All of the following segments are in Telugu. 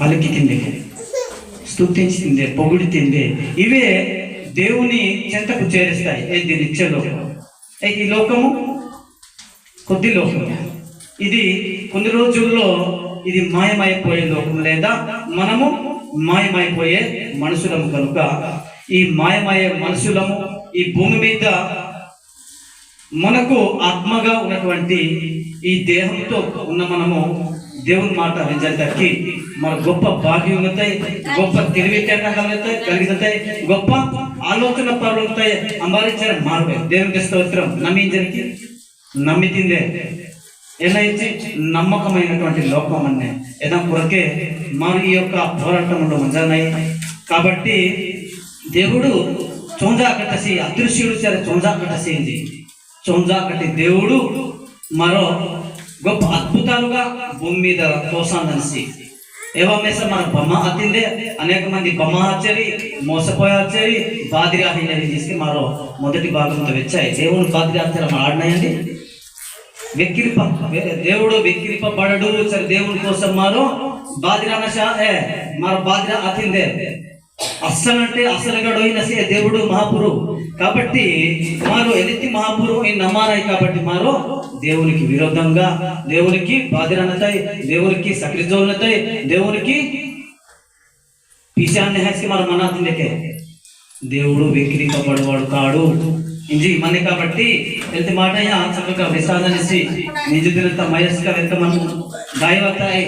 పలికి తిందే స్తుతించి తిందే పొగుడి తిందే. ఇవే దేవుని చెంతకు చేరుస్తాయి. ఇది నిత్య లోకం? ఈ లోకము? కొద్ది లోకం. ఇది కొన్ని రోజుల్లో ఇది మాయమైపోయే లోకం లేదా మనము మాయమైపోయే మనుషులము కనుక ఈ మాయమయ్యే మనుషులము ఈ భూమి మీద మనకు ఆత్మగా ఉన్నటువంటి ఈ దేహంతో ఉన్న మనము దేవుని మాట విజయకి మన గొప్ప భాగ్యం అవుతాయి గొప్ప తెలివితేటలుతాయి కలిగితాయి గొప్ప ఆలోచన పరులుతాయి అంబారించిన మార్పు దేవునికి స్తోత్రం. నమ్మించడానికి నమ్మితిందే. ఏదైతే నమ్మకమైనటువంటి లోపం అనే ఏదో కొరకే మన ఈ యొక్క పోరాటంలో మంజానాయి కాబట్టి దేవుడు చొంజా కట్టసి అదృశ్యుడు సరే చొంజా కట్టసింది చొంజా కట్టి దేవుడు మరో గొప్ప అద్భుతాలుగా భూమి మీద తోసాందనిసి. ఏవమేస మన బొమ్మ హత్తిందే అనేక మంది బొమ్మ హచ్చరి మోసపోయి హచ్చరి బాదిరి తీసుకు మరో మొదటి భాగంతో వచ్చాయి. దేవుని బాదిరి హత్యలు ఆడినాయండి. వెక్కిరిప దేవుడు వెక్కిరిపబడడు. సరే దేవుని కోసం మారు బాదిరాన ఏ మారు బాదిరా అతిందే. అస్సలంటే అసలుగడోయిన సే దేవుడు మహాపురు. కాబట్టి మారు ఎలితి మహాపురు ఈ నమ్మారాయి కాబట్టి మారు దేవునికి విరోధంగా దేవునికి బాదిరనతాయి దేవునికి సక్రిజోన్నతాయి దేవునికి పిశాన్ని హెచ్చి మన మనాతిందకే దేవుడు వెక్కిరింపబడవాడు కాడు. ఇంజి మనీ కాబట్టి ఎంత మాట చక్కగా విషాదనిసి నిజ దినంత మయస్క ఎంత మనం గాయవతాయి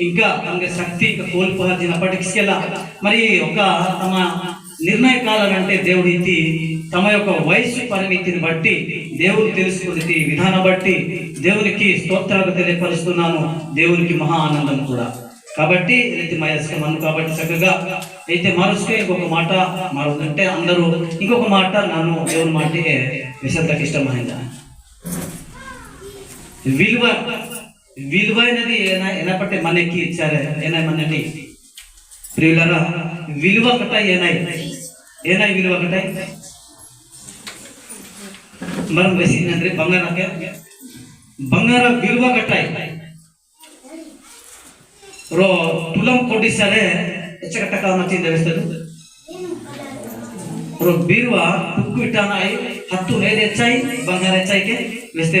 ఇంకా తనకి శక్తి ఇంకా కోల్పోహాల్సినప్పటికీ మరి ఒక తమ నిర్ణయ కాలం అంటే ఇది తమ యొక్క వయస్సు పరిమితిని బట్టి దేవుడు తెలుసుకునే విధానం బట్టి దేవునికి స్తోత్రాలు తెలియపరుస్తున్నాను దేవునికి మహా ఆనందం కూడా. కాబట్టి అయితే మయస్క మన్ను కాబట్టి చక్కగా అయితే మరుస్తే ఇంకొక మాట మరో అందరూ ఇంకొక మాట నన్ను దేవుని మాటే విశంతకి ఇష్టమైందా? విలువ విలువైనది అనేది ఏనా ఎనపట్టే మనకి ఇచ్చారే ఏనాయి మనని ప్రియులరా విలువ ఒకట ఏనాయి ఏనాయి విలువ ఒకట మనం ಬೆಸಿನಂದ್ರೆ ಬಂಗಾರಕ್ಕೆ. ಬಂಗಾರ ವಿಲ್ವ ಕಟ್ಟಾಯ್ ರೋ, ತುಲಂ ಕೊಡಿಸರೆ ಹೆಚ್ಚ ಕಟ್ಟಕ ಮತ್ತಿಂದ ವ್ಯವಸ್ಥೆ ರೋ, ಬೀರುವ ತುಕ್ಕು ಇಟ್ಟಾನಾಯ್ ಹತ್ತು ಮೇಲೆ ಹೆಚ್ಚಾಯಿ, ಬಂಗಾರ ಹೆಚ್ಚಾಯ್ಕೆ, ವ್ಯವಸ್ಥೆ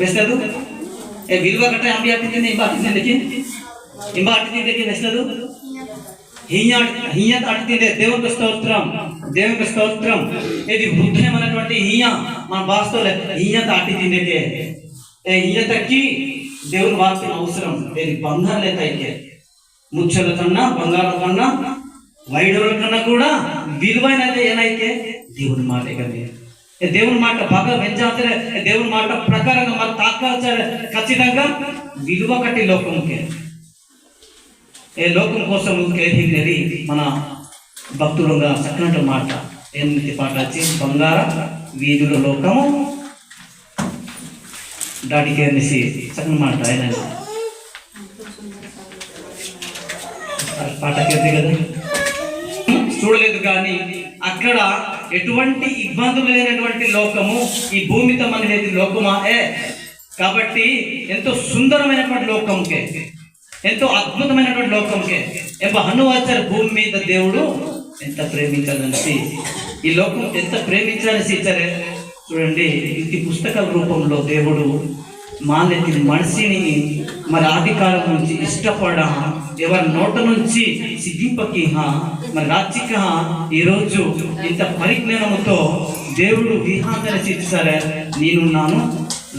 ನೆಸ್ನದು ಏ ಬಿಲ್ವ ಕಟ್ಟೆ ಅಂಬಿ ಹಾಕ್ತಿದ್ದೀನಿ ಹಿಂಬ ಹಾಕ್ತಿದ್ದೀನಿ ಲೆಕ್ಕಿನ್ ಹಿಂಬ ಹಾಕ್ತಿದ್ದೀನಿ ಲೆಕ್ಕಿನ್ ನೆಸ್ನದು హియ్యాట్ హియ్యత్ అంటే దేవునికి స్తోత్రం దేవునికి స్తోత్రం. ఇది ముఖ్యమైనటువంటి హియ్య మన భాషలో హియ్యత్ అట్టి తిండికే హియ్యతకి దేవుని వాక్యం అవసరం. ఇది బంగారు లేక అయితే. ముచ్చల కన్నా బంగారం కన్నా వైడవుల కన్నా కూడా విలువైనది ఏనైతే దేవుని మాట కదా దేవుని మాట బాగా వెంచాల్సిన దేవుని మాట ప్రకారంగా మనం తాకాల్సరే ఖచ్చితంగా విలువ కట్టి లోకంకే ఏ లోకం కోసం కేటినది మన భక్తులుగా చక్కనట్టు మాట. ఎనిమిది పాట వచ్చి బంగార వీధుల లోకము. దాటికి అనేసి చక్కని మాట ఆయన పాట కదా. చూడలేదు కానీ అక్కడ ఎటువంటి ఇబ్బందులు లేనటువంటి లోకము ఈ భూమితో అనేది లోకమా? ఏ. కాబట్టి ఎంతో సుందరమైనటువంటి లోకంకే ఎంతో అద్భుతమైనటువంటి లోకంకే ఎంబ హనువాచారు భూమి మీద దేవుడు ఎంత ప్రేమించాలనేసి ఈ లోకం ఎంత ప్రేమించాలనేసి ఇచ్చారే చూడండి ఇది పుస్తకాల రూపంలో దేవుడు మానతి మనిషిని మరి ఆది కాలం నుంచి ఇష్టపడ ఎవరి నోట నుంచి సిద్ధింపకి హా, మరి రాచిక ఈరోజు ఇంత పరిజ్ఞానముతో దేవుడు విహాంతర చేశారే నేనున్నాను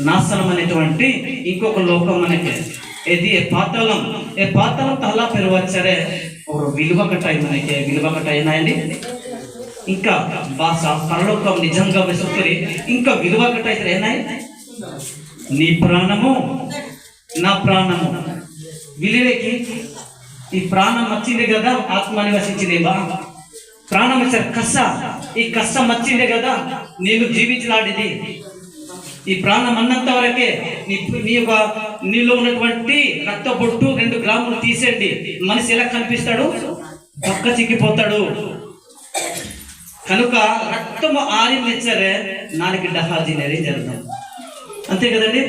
నాశనం అనేటువంటి ఇంకొక లోకం అనేది ఇది ఏ పాతాళం. ఏ పాతలం తలా పెరవచ్చారే ఒక విలువ కట్టాయి మనకి. విలువ కట్టాయినాయండి? ఇంకా భాష పరలోకం నిజంగా వెసుకుని ఇంకా విలువ కట్టాయి ఏనాయి? నీ ప్రాణము నా ప్రాణము. విలువకి ఈ ప్రాణం వచ్చింది కదా ఆత్మ నివసించిందేవా ప్రాణం వచ్చారు కష్ట ఈ కష్టం వచ్చిందే కదా నేను జీవించలాడిది ఈ ప్రాణం అన్నంత వరకే నీ నీ యొక్క నీలో ఉన్నటువంటి రక్త బొట్టు రెండు గ్రాములు తీసేయండి. మనిషి ఎలా కనిపిస్తాడు? పక్క చిక్కిపోతాడు. కనుక రక్తము ఆరిందిచ్చరే డహాజీ అనేది జరుగుతాం అంతే కదండి?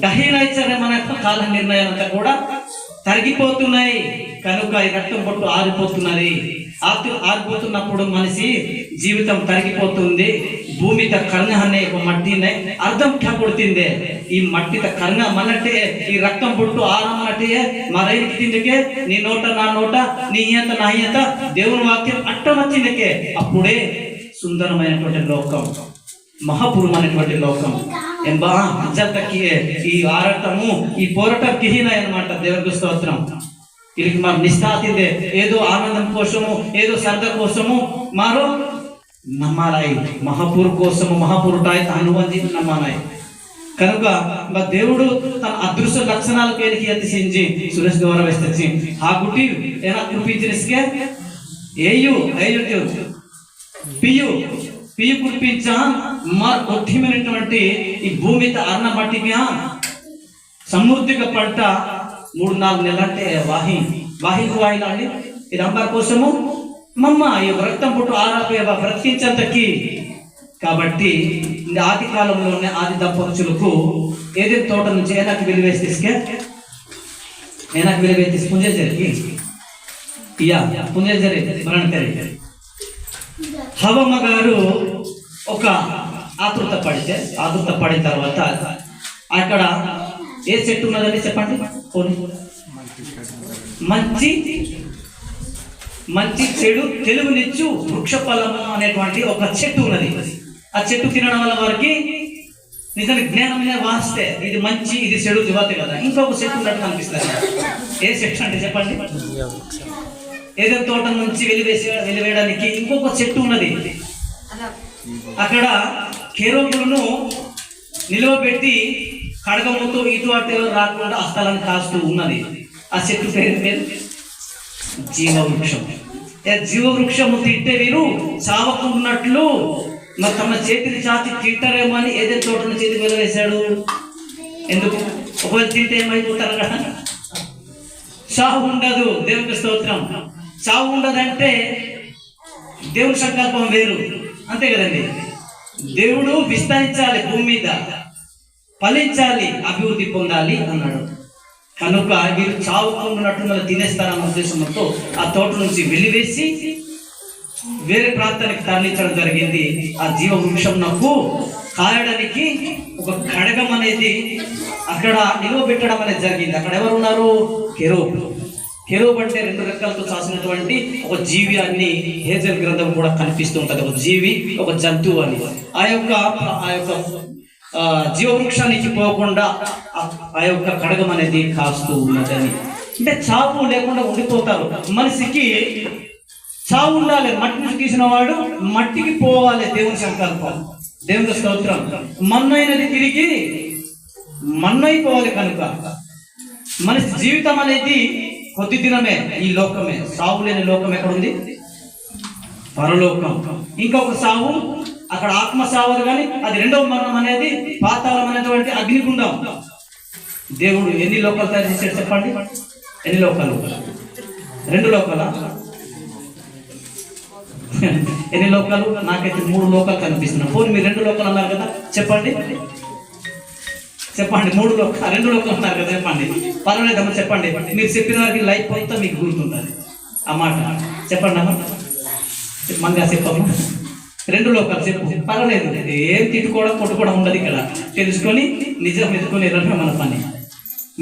డహీన మన యొక్క కాల నిర్ణయాలంతా కూడా తరిగిపోతున్నాయి. కనుక ఈ రక్తం పొట్టు ఆరిపోతున్నది. ఆతు ఆరిపోతున్నప్పుడు మనిషి జీవితం తరిగిపోతుంది. భూమిత కర్ణ అనే ఒక మట్టినే అర్థం కొడుతుంది ఈ మట్టిత కర్ణ మనట్టే ఈ రక్తం పుట్టు ఆరమన్నట్టే మరైకి తిందకే నీ నోట నా నోట నీ ఈయంత నా ఈయంత దేవుని వాక్యం అట్ట వచ్చిందకే అప్పుడే సుందరమైనటువంటి లోకం మహాపురమైనటువంటి లోకం. ఎంబా అజ్జంతకి ఈ ఆరాటము ఈ పోరాటం కిహినాయి అనమాట దేవునికి స్తోత్రం. వీరికి మా నిస్తాతిందే ఏదో ఆనందం కోసము ఏదో సరదా కోసము మారు నమ్మాలాయి. మహాపూర్ కోసము మహాపురుటాయి అనుబంధి నమ్మాలాయి. కనుక మా దేవుడు తన అదృశ్య లక్షణాలు పేరుకి ఎత్తిసించి సురేష్ ద్వారా వేస్తే ఆ గుటి ఏనా కురిపించినస్కే ఏయు ఏయు. పియు పియు కురిపించా? ఒట్టిమైనటువంటి ఈ భూమి అన్న మట్టికి సమృద్ధిగా పంట మూడు నాలుగు నెలలంటే వాహి వాహికు వాయిలాడి ఇది అమ్మారి కోసము మమ్మ ఈ రక్తం పుట్టు ఆరాపే బ్రతికించంతకి. కాబట్టి ఆది కాలంలోనే ఆది దంపతులకు ఏదైతే తోట నుంచి ఏనాకి వెలివేసి తీసుకే? ఏనాకి వెలివేసి తీసి పుంజేసరికి ఇయా పుంజేసరి మరణ కరి హవమ్మ గారు ఒక ఆతృత పడితే ఆతృత పడిన తర్వాత అక్కడ ఏ చెట్టు ఉన్నదండి చెప్పండి? మంచి మంచి చెడు తెలుగునిచ్చు వృక్ష ఫలము అనేటువంటి ఒక చెట్టు ఉన్నది. ఆ చెట్టు తినడం వల్ల వారికి నిజానికి జ్ఞానం మీద వాస్తే ఇది మంచి ఇది చెడు దివతే కదా. ఇంకొక చెట్టు ఉన్నట్టు కనిపిస్తుంది. ఏ చెట్టు అంటే చెప్పండి? ఏదో తోట నుంచి వెలివేసి వెలివేయడానికి ఇంకొక చెట్టు ఉన్నది. అక్కడ కేరోపులను నిలువ పెట్టి కడగముతో ఇటు అటు ఎవరు రాకుండా ఆ స్థలాన్ని కాస్తూ ఉన్నది. ఆ చెట్టు పేరు పేరు? జీవవృక్షం. జీవవృక్షము తింటే వీరు చావకున్నట్లు మరి తమ చేతిని చాచి తింటారేమో అని ఏదైతే చోట చేతి మీద వేశాడు? ఎందుకు? ఒకవేళ తింటే ఏమైపోతారు కదా చావు ఉండదు. దేవునికి స్తోత్రం. చావు ఉండదంటే దేవుని సంకల్పం వేరు. అంతే కదండి. దేవుడు విస్తరించాలి భూమి మీద. ఫలించాలి అభివృద్ధి పొందాలి అన్నాడు. కనుక వీరు చావుకుంటున్నట్టు మళ్ళీ తినేస్తారన్న ఉద్దేశంతో ఆ తోట నుంచి వెలివేసి వేరే ప్రాంతానికి తరలించడం జరిగింది. ఆ జీవ వృక్షం నాకు కాయడానికి ఒక ఖడగం అనేది అక్కడ నిలువ పెట్టడం అనేది జరిగింది. అక్కడ ఎవరు ఉన్నారు కెరూబ్ అంటే రెండు రెక్కలతో చాసినటువంటి ఒక జీవి అని హేజల్ గ్రంథం కూడా కనిపిస్తూ ఉంటుంది ఒక జీవి ఒక జంతువు అని. ఆ యొక్క ఆ యొక్క జీవవృక్షానికి పోకుండా ఆ- యొక్క కడగం అనేది కాస్తూ ఉన్నదని. అంటే చావు లేకుండా ఉండిపోతారు. మనిషికి చావు ఉండాలి. మట్టి నుంచి తీసిన వాడు మట్టికి పోవాలి దేవుని సంకల్పం. దేవుని స్తోత్రం. మన్నైనది తిరిగి మన్నైపోవాలి కనుక. మనిషి జీవితం అనేది కొద్ది దినమే ఈ లోకమే సావు లేని లోకం ఎక్కడుంది? పరలోకం. ఇంకొక సావు అక్కడ ఆత్మ సావు కానీ అది రెండవ మరణం అనేది పాతాళం అనేటువంటి అగ్నిగుండం. దేవుడు ఎన్ని లోకాలు తయారు చేశాడు చెప్పండి? ఎన్ని లోకాలు? రెండు లోకాల? ఎన్ని లోకాలు? నాకైతే మూడు లోకాలు కనిపిస్తున్నాయి. పోనీ మీరు రెండు లోకాలు అన్నారు కదా చెప్పండి. చెప్పండి. మూడు లోక రెండు లోకాలు ఉన్నారు కదా చెప్పండి. పర్వాలేదమ్మా చెప్పండి. మీరు చెప్పిన వారికి లైఫ్ అంతా మీకు గుర్తుంటుంది ఆ మాట. చెప్పండి అమ్మ. మంగా చెప్పము రెండు లోకాలు చెప్పు. పర్వాలేదు. ఏం తిట్టుకోవడం కొట్టుకోవడం ఉండదు ఇక్కడ. తెలుసుకొని నిజం ఎదుర్కొని వెళ్ళడమే మన పని.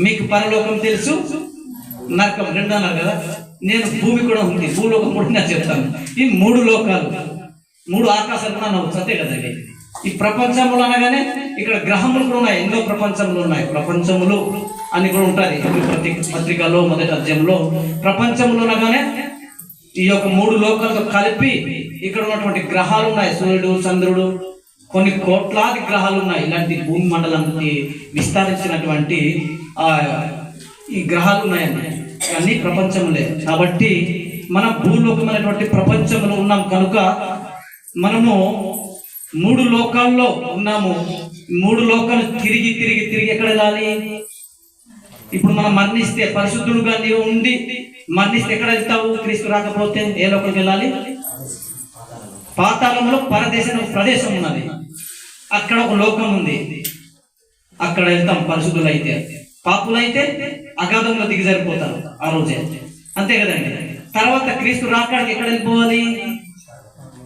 మీకు పరలోకం తెలుసు. నరకం రెండు అన్నారు కదా. నేను భూమి కూడా ఉంది. భూలోకం కూడా నేను చెప్తాను. ఈ మూడు లోకాలు మూడు ఆకాశాలు కూడా నవ్వచ్చు అంతే కదా ఈ ప్రపంచంలో అనగానే ఇక్కడ గ్రహములు కూడా ఉన్నాయి. ఎన్నో ప్రపంచములు ఉన్నాయి. ప్రపంచములు అని కూడా ఉంటుంది ప్రతి పత్రికలో మొదటి అధ్యాయంలో. ప్రపంచంలో అనగానే ఈ యొక్క మూడు లోకాలతో కలిపి ఇక్కడ ఉన్నటువంటి గ్రహాలు ఉన్నాయి. సూర్యుడు చంద్రుడు కొన్ని కోట్లాది గ్రహాలు ఉన్నాయి. ఇలాంటి భూమి మండలానికి విస్తరించినటువంటి ఈ గ్రహాలు ఉన్నాయండి. అన్ని ప్రపంచంలే కాబట్టి మన భూలోకమైనటువంటి ప్రపంచంలో ఉన్నాం. కనుక మనము మూడు లోకాల్లో ఉన్నాము. మూడు లోకాలు తిరిగి తిరిగి తిరిగి ఎక్కడ వెళ్ళాలి ఇప్పుడు మనం మరణిస్తే పరిశుద్ధుడుగా నీవు ఉండి మరణిస్తే ఎక్కడ వెళ్తావు? క్రీస్తు రాకపోతే ఏ లోకలికి వెళ్ళాలి? పాతాళంలో పరదేశం ప్రదేశం ఉన్నది. అక్కడ ఒక లోకం ఉంది. అక్కడ వెళ్తాం పరిశుద్ధులైతే. పాపులైతే అగాధంలో దిగి సరిపోతారు ఆ రోజే. అంతే కదండి. తర్వాత క్రీస్తు రాకడానికి ఎక్కడ వెళ్ళిపోవాలి?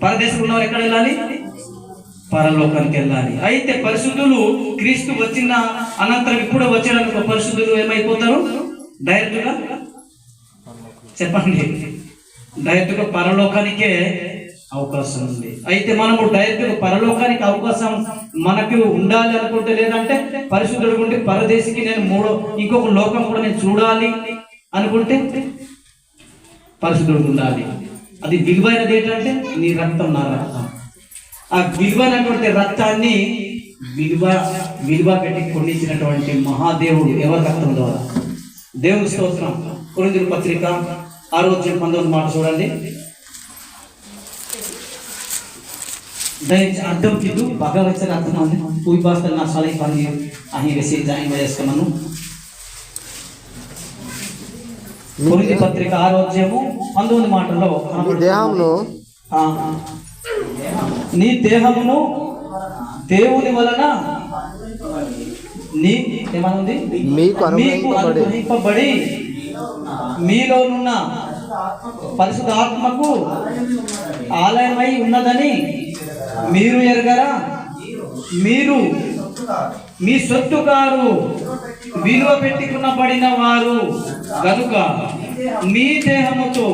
పరదేశం ఉన్నవారు ఎక్కడ వెళ్ళాలి? పరలోకానికి వెళ్ళాలి. అయితే పరిశుద్ధులు క్రీస్తు వచ్చిన అనంతరం ఇప్పుడు వచ్చేటప్పుడు పరిశుద్ధులు ఏమైపోతారు? డైరెక్ట్గా? చెప్పండి. డైరెక్ట్గా పరలోకానికే అవకాశం ఉంది. అయితే మనము డైరెక్ట్గా పరలోకానికి అవకాశం మనకు ఉండాలి అనుకుంటే లేదంటే పరిశుద్ధుడు ఉంటే పరదేశికి నేను మూడో ఇంకొక లోకం కూడా నేను చూడాలి అనుకుంటే పరిశుద్ధుడు ఉండాలి. అది విలువైనది ఏంటంటే నీ రక్తం నా రక్తం. ఆ విలువైనటువంటి రక్తాన్ని విలువ విలువ పెట్టి కొండించినటువంటి మహాదేవుడు ఎవరి రక్తం ద్వారా? దేవుని స్తోత్రం. కొరిందుల పత్రిక ఆ రోజు పంతొమ్మిది మాట చూడండి. దయచేసి అర్థం కింద భగవచ్చని అర్థం అంది పూజ భాస్కర్ నా సాలై పని అని వేసి జాయిన్ చేసుకున్నాను కొరింది పత్రిక ఆరోగ్యము పంతొమ్మిది మాటల్లో దేహంలో నీ దేహమును దేవుని వలన నీ ఏమనుంది? మీకు అనుగ్రహింపబడి. మీలోనున్న పరిశుద్ధ ఆత్మకు ఆలయమై ఉన్నదని మీరు ఎరగరా? మీరు మీ సొత్తు కారు విలువ పెట్టుకునబడిన వారు గనుక మీ దేహముతో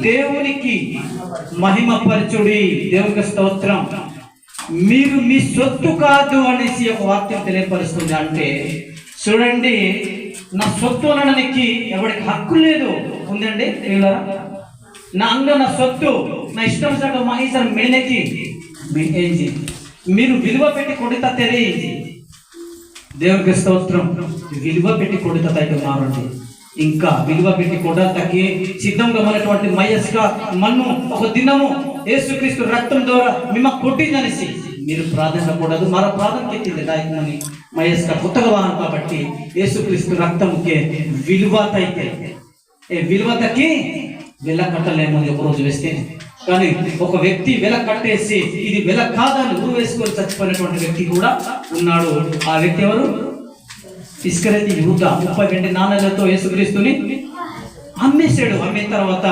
దేవునికి మహిమ పరచుడి దేవునికి స్తోత్రం. మీరు మీ సొత్తు కాదు అనేసి ఒక వాక్యం తెలియపరుస్తుంది అంటే చూడండి నా సొత్తు అనడానికి ఎవరికి హక్కు లేదు. ఉందండి తెలియదా నా అంగ నా సొత్తు నా ఇష్టం సగ మహేశ్వర మెడకి ఏంటి మీరు విలువ పెట్టి కొడిత తెరేయింది దేవునికి స్తోత్రం. విలువ పెట్టి కొడిత తగ్గ మారండి ఇంకా విలువ పెట్టి కొడతకి సిద్ధంగా ఉన్నటువంటి మయస్క మన్ను ఒక దినము యేసుక్రీస్తు రక్తం ద్వారా మిమ్మ కొట్టిందనేసి మీరు ప్రార్థన కూడదు మరో ప్రార్థన ఎత్తింది దాని మయస్క కొత్తగా వాహనం కాబట్టి యేసుక్రీస్తు రక్తంకి విలువ అయితే ఏ విలువతకి వెల కట్టలేమని ఒకరోజు వేస్తే. కానీ ఒక వ్యక్తి వెల కట్టేసి ఇది వెల కాదని ఊరు వేసుకొని చచ్చిపోయినటువంటి వ్యక్తి కూడా ఉన్నాడు. ఆ వ్యక్తి ఎవరు? ఇస్కరతి యూద ముప్పై రెండు నాణ్యాలతో యేసుక్రీస్తుని అమ్మేశాడు. అమ్మిన తర్వాత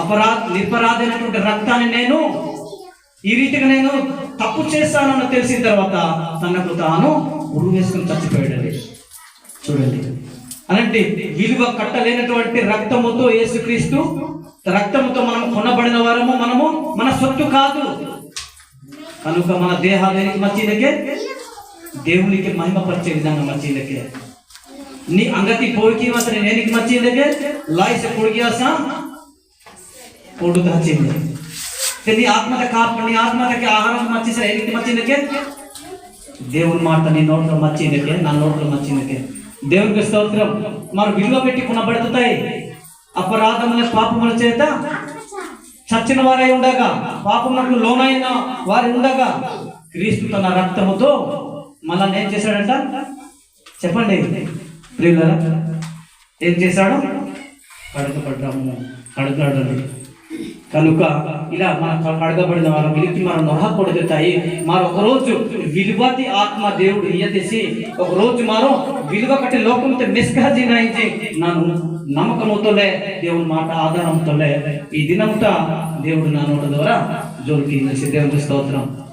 అపరాధ నిరపరాధైనటువంటి రక్తాన్ని నేను ఈ రీతిగా నేను తప్పు చేస్తానని తెలిసిన తర్వాత తనకు తాను ఉరు వేసుకుని చచ్చిపోయాడు చూడండి. అలాంటి విలువ కట్టలేనటువంటి రక్తముతో యేసుక్రీస్తు రక్తముతో మనం కొనబడిన వారము మనము మన సొత్తు కాదు. కనుక మన దేహానికి మధ్యలకే దేవునికి మహిమపరిచే విధంగా మధ్యలకే నీ అంగతి పోయికి మాత్రం నేనికి మధ్యలకే లాయిస పొడిగియాసా పొడుగు హచ్చింది నీ ఆత్మత కాపు నీ ఆత్మతకి ఆహారం మర్చేసా ఏనికి మధ్యలకే దేవుని మాట నీ నోట్లో మచ్చిందకే నా నోట్లో మచ్చిందకే దేవునికి స్తోత్రం. మనం విలువ పెట్టి కొనబడుతాయి అపరాధముల పాపముల చేత చచ్చిన వారై ఉండగా పాపములకు లోనైన వారు ఉండగా క్రీస్తు తన రక్తముతో మళ్ళా ఏం చేశాడంట? చెప్పండి. ప్రియులరా ఏం చేశాడు? కడగబడ్డాము కడగడండి కనుక ఇలా మన కడగబడిన వారు విలికి మనం నొహకొడుతాయి మరి ఒకరోజు విలువతి ఆత్మ దేవుడు ఇయ్యతీసి ఒకరోజు మారు విలువ కట్టి లోకంతో నిష్కహజీనాయించి నన్ను నమ్మకముతోలే దేవుని మాట ఆధారంతోలే ఈ దినంతా దేవుడు నా నోట ద్వారా జోలికి దేవుడి స్తోత్రం.